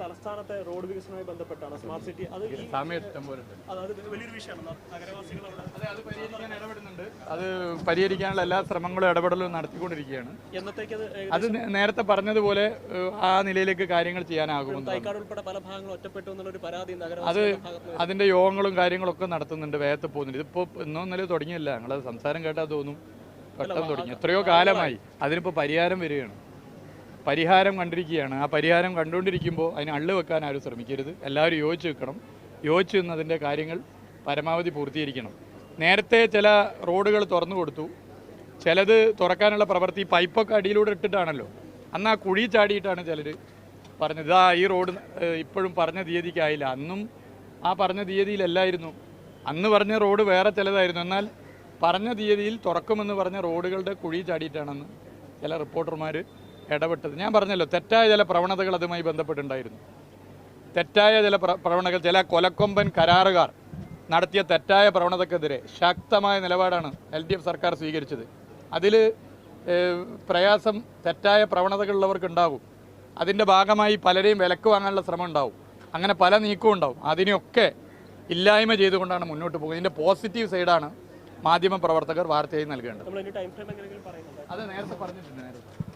തലസ്ഥാനത്തെ റോഡ് വികസനവുമായി ബന്ധപ്പെട്ടാണ് സ്മാർട്ട് സിറ്റി. അത് വലിയൊരു വിഷയമാണ്. നഗരവാസികൾ അവിടെ അതെ അത് പരിഹരിക്കാൻ ഇടപെടുന്നുണ്ട്. അത് പരിഹരിക്കാനുള്ള എല്ലാ ശ്രമങ്ങളും ഇടപെടലും നടത്തിക്കൊണ്ടിരിക്കുകയാണ്. എന്നത്തേക്ക് അത് അത് നേരത്തെ പറഞ്ഞതുപോലെ ആ നിലയിലേക്ക് കാര്യങ്ങൾ ചെയ്യാനാകുമെന്ന് തൈക്കാട് ഉൾപ്പെടെ പല ഭാഗങ്ങളും ഒറ്റപ്പെട്ടു എന്നുള്ളൊരു പരാതി അത് അതിന്റെ യോഗങ്ങളും കാര്യങ്ങളൊക്കെ നടത്തുന്നുണ്ട് വേഗത്തിൽ പോകുന്നുണ്ട്. ഇതിപ്പോ ഇന്നോ ഇന്നലെ തുടങ്ങിയല്ല. ഞങ്ങളത് സംസാരം കേട്ടാൽ തോന്നും. പെട്ടെന്ന് തുടങ്ങി. എത്രയോ കാലമായി. അതിനിപ്പോ പരിഹാരം വരികയാണ്. പരിഹാരം കണ്ടിരിക്കുകയാണ്. ആ പരിഹാരം കണ്ടുകൊണ്ടിരിക്കുമ്പോൾ അതിന് അള്ളു വെക്കാൻ ആരും ശ്രമിക്കരുത്. എല്ലാവരും യോജിച്ച് വെക്കണം യോജിച്ച് നിന്നതിന്റെ കാര്യങ്ങൾ പരമാവധി പൂർത്തീകരിക്കണം. നേരത്തെ ചില റോഡുകൾ തുറന്നു കൊടുത്തു. ചിലത് തുറക്കാനുള്ള പ്രവൃത്തി പൈപ്പൊക്കെ അടിയിലൂടെ ഇട്ടിട്ടാണല്ലോ. അന്ന് ആ കുഴി ചാടിയിട്ടാണ് ചിലർ പറഞ്ഞത്. ഇതാ ഈ റോഡ് ഇപ്പോഴും പറഞ്ഞ തീയതിക്കായില്ല അന്നും ആ പറഞ്ഞ തീയതിയിലല്ലായിരുന്നു. അന്ന് പറഞ്ഞ റോഡ് വേറെ ചിലതായിരുന്നു. എന്നാൽ പറഞ്ഞ തീയതിയിൽ തുറക്കുമെന്ന് പറഞ്ഞ റോഡുകളുടെ കുഴി ചാടിയിട്ടാണെന്ന് ചില റിപ്പോർട്ടർമാർ ഇടപെട്ടത്. ഞാൻ പറഞ്ഞല്ലോ തെറ്റായ ചില പ്രവണതകൾ അതുമായി ബന്ധപ്പെട്ടുണ്ടായിരുന്നു. തെറ്റായ ചില പ്ര- പ്രവണതകൾ ചില കൊലക്കൊമ്പൻ കരാറുകാർ നടത്തിയ തെറ്റായ പ്രവണതക്കെതിരെ ശക്തമായ നിലപാടാണ് എൽ ഡി എഫ് സർക്കാർ സ്വീകരിച്ചത്. അതിൽ പ്രയാസം തെറ്റായ പ്രവണതകളുള്ളവർക്ക് ഉണ്ടാകും അതിന്റെ ഭാഗമായി പലരെയും വിലക്ക് വാങ്ങാനുള്ള ശ്രമം ഉണ്ടാവും അങ്ങനെ പല നീക്കവും ഉണ്ടാവും. അതിനെയൊക്കെ ഇല്ലായ്മ ചെയ്തുകൊണ്ടാണ് മുന്നോട്ട് പോകുന്നത്. ഇതിന്റെ പോസിറ്റീവ് സൈഡാണ് മാധ്യമ പ്രവർത്തകർ വാർത്തയായി നൽകേണ്ടത്. അത് നേരത്തെ പറഞ്ഞിട്ടുണ്ട് നേരത്തെ.